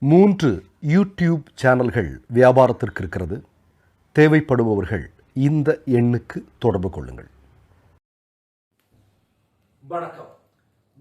மூன்று யூடியூப் சேனல்கள் வியாபாரத்திற்கு இருக்கிறது. தேவைப்படுபவர்கள் இந்த எண்ணுக்கு தொடர்பு கொள்ளுங்கள். வணக்கம்.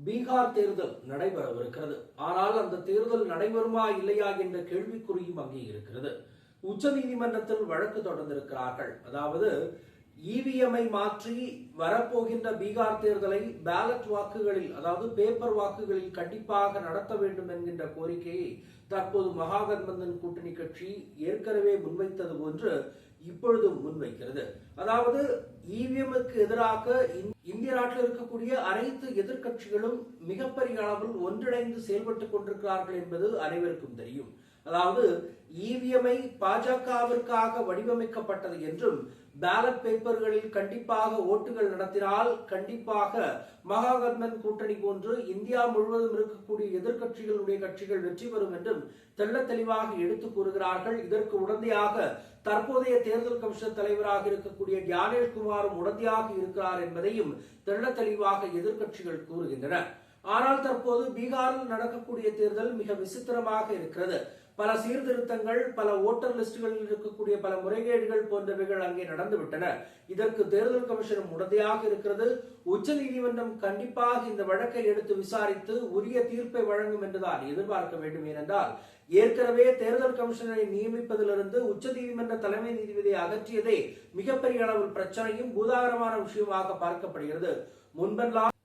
பீகார் தேர்தல் நடைபெறவிருக்கிறது. ஆனால் அந்த தேர்தல் நடைபெறுமா இல்லையா என்ற கேள்விக்குறியும் அங்கே இருக்கிறது. உச்சநீதிமன்றத்தில் வழக்கு தொடர்ந்திருக்கிறார்கள். அதாவது இவிஎம்ஐ மாற்றி வரப்போகின்ற பீகார் தேர்தலை பேலட் வாக்குகளில் அதாவது பேப்பர் வாக்குகளில் கண்டிப்பாக நடத்த வேண்டும் என்கின்ற கோரிக்கையை தற்போது மகாகத்பந்தன் கூட்டணி கட்சி ஏற்கனவே முன்வைத்தது போன்று இப்பொழுது முன்வைக்கிறது. அதாவது இவிஎம்முக்கு எதிராக இந்- இந்திய நாட்டில் இருக்கக்கூடிய அனைத்து எதிர்கட்சிகளும் மிகப்பெரிய அளவில் ஒன்றிணைந்து செயல்பட்டுக் கொண்டிருக்கிறார்கள் என்பது அனைவருக்கும் தெரியும். அதாவது இவிஎம்ஐ பாஜகவிற்காக வடிவமைக்கப்பட்டது என்றும் பேலட் பேப்பர்களில் கண்டிப்பாக ஓட்டுகள் நடத்தினால் கண்டிப்பாக மகாகர்மன் கூட்டணி போன்று இந்தியா முழுவதும் இருக்கக்கூடிய எதிர்கட்சிகளுடைய கட்சிகள் வெற்றி பெறும் என்றும் தெள்ள தெளிவாக எடுத்துக் கூறுகிறார்கள். இதற்கு உடந்தையாக தற்போதைய தேர்தல் கமிஷன் தலைவராக இருக்கக்கூடிய ஞானேஷ்குமாரும் உடந்தையாக இருக்கிறார் என்பதையும் தெள்ள தெளிவாக எதிர்கட்சிகள் கூறுகின்றன. ஆனால் தற்போது பீகாரில் நடக்கக்கூடிய தேர்தல் மிக விசித்திரமாக இருக்கிறது. பல சீர்திருத்தங்கள் பல ஓட்டர் லிஸ்டுகளில் இருக்கக்கூடிய பல முறைகேடுகள் போன்றவைகள் அங்கே நடந்துவிட்டன. இதற்கு தேர்தல் கமிஷன் உடந்தையாக இருக்கிறது. உச்சநீதிமன்றம் கண்டிப்பாக இந்த வழக்கை எடுத்து விசாரித்து உரிய தீர்ப்பை வழங்கும் என்றுதான் எதிர்பார்க்க வேண்டும் ஏனென்றால் ஏற்கனவே தேர்தல் கமிஷனரை நியமிப்பதிலிருந்து உச்சநீதிமன்ற தலைமை நீதிபதியை அகற்றியதே மிகப்பெரிய அளவில் பிரச்சனையும் பூதாகரமான விஷயமாக பார்க்கப்படுகிறது. முன்பெல்லாம்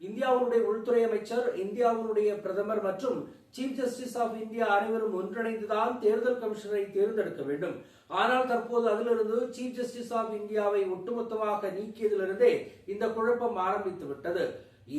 இந்தியாவுடைய உள்துறை அமைச்சர் இந்தியாவுடைய பிரதமர் மற்றும் சீஃப் ஜஸ்டிஸ் ஆஃப் இந்தியா அனைவரும் ஒன்றிணைந்துதான் தேர்தல் கமிஷனரை தேர்ந்தெடுக்க வேண்டும். ஆனால் தற்போது அதிலிருந்து சீஃப் ஜஸ்டிஸ் ஆஃப் இந்தியாவை ஒட்டுமொத்தமாக நீக்கியதிலிருந்தே இந்த குழப்பம் ஆரம்பித்து விட்டது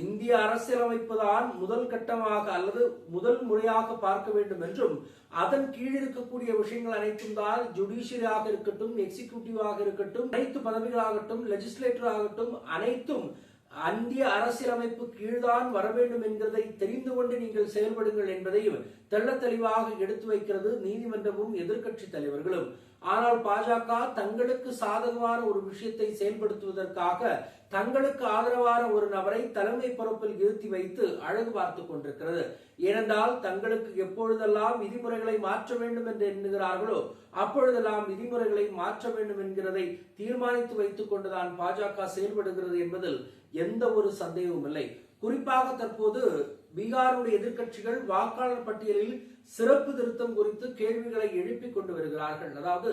இந்திய அரசியலமைப்பு தான் முதல் கட்டமாக அல்லது முதல் முறையாக பார்க்க வேண்டும் என்றும் அதன் கீழ் இருக்கக்கூடிய விஷயங்கள் அனைத்தும் தான் ஜுடிஷியரியாக இருக்கட்டும் எக்ஸிகியூட்டிவாக இருக்கட்டும் அனைத்து பதவிகளாகட்டும் லெஜிஸ்லேட்டர் ஆகட்டும் அனைத்தும் அந்திய அரசியலமைப்பு கீழ்தான் வர வேண்டும் என்கிறதை தெரிந்து கொண்டு நீங்கள் செயல்படுங்கள் என்பதையும் தெள்ள தெளிவாக எடுத்து வைக்கிறது நீதிமன்றமும் எதிர்க்கட்சி தலைவர்களும். ஆனால் பாஜக தங்களுக்கு சாதகமான ஒரு விஷயத்தை செயல்படுத்துவதற்காக தங்களுக்கு ஆதரவான ஒரு நபரை தலைமை பொறுப்பில் இருத்தி வைத்து அழகு பார்த்துக் கொண்டிருக்கிறது. ஏனென்றால் தங்களுக்கு எப்பொழுதெல்லாம் விதிமுறைகளை மாற்ற வேண்டும் என்று எண்ணுகிறார்களோ அப்பொழுதெல்லாம் விதிமுறைகளை மாற்ற வேண்டும் என்கிறதை தீர்மானித்து வைத்துக் கொண்டுதான் பாஜக செயல்படுகிறது என்பதில் எந்த ஒரு சந்தேகமும் இல்லை. குறிப்பாக தற்போது பீகாருடைய எதிர்க்கட்சிகள் வாக்காளர் பட்டியலில் சிறப்பு திருத்தம் குறித்து கேள்விகளை எழுப்பிக் கொண்டு வருகிறார்கள். அதாவது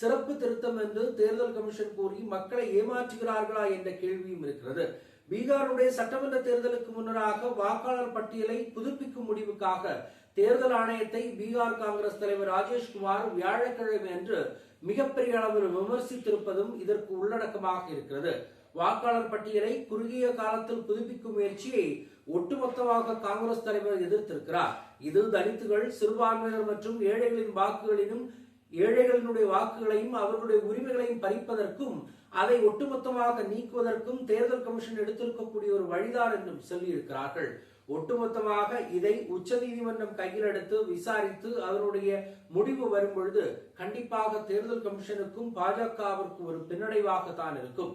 சிறப்பு திருத்தம் என்று தேர்தல் கமிஷன் கூறி மக்களை ஏமாற்றுகிறார்களா என்ற கேள்வியும் இருக்கிறது. பீகாருடைய சட்டமன்ற தேர்தலுக்கு முன்னராக வாக்காளர் பட்டியலை புதுப்பிக்கும் முடிவுக்காக தேர்தல் ஆணையத்தை பீகார் காங்கிரஸ் தலைவர் ராஜேஷ்குமார் வியாழக்கிழமை அன்று மிகப்பெரிய அளவில் விமர்சித்திருப்பதும் இதற்கு உள்ளடக்கமாக இருக்கிறது. வாக்காளர் பட்டியலை குறுகிய காலத்தில் புதுப்பிக்கும் முயற்சியை ஒட்டுமொத்தமாக காங்கிரஸ் தலைவர் எதிர்த்திருக்கிறார். இது தலித்துகள் சிறுபான்மையினர் மற்றும் ஏழைகளின் வாக்குகளிலும் ஏழைகளினுடைய வாக்குகளையும் அவர்களுடைய உரிமைகளையும் பறிப்பதற்கும் அதை ஒட்டுமொத்தமாக நீக்குவதற்கும் தேர்தல் கமிஷன் எடுத்திருக்கக்கூடிய ஒரு வழிதான் என்றும் சொல்லியிருக்கிறார்கள். ஒட்டுமொத்தமாக இதை உச்சநீதிமன்றம் கையில் எடுத்து விசாரித்து அதனுடைய முடிவு வரும் பொழுது கண்டிப்பாக தேர்தல் கமிஷனுக்கும் பாஜகவிற்கும் ஒரு பின்னடைவாக தான் இருக்கும்.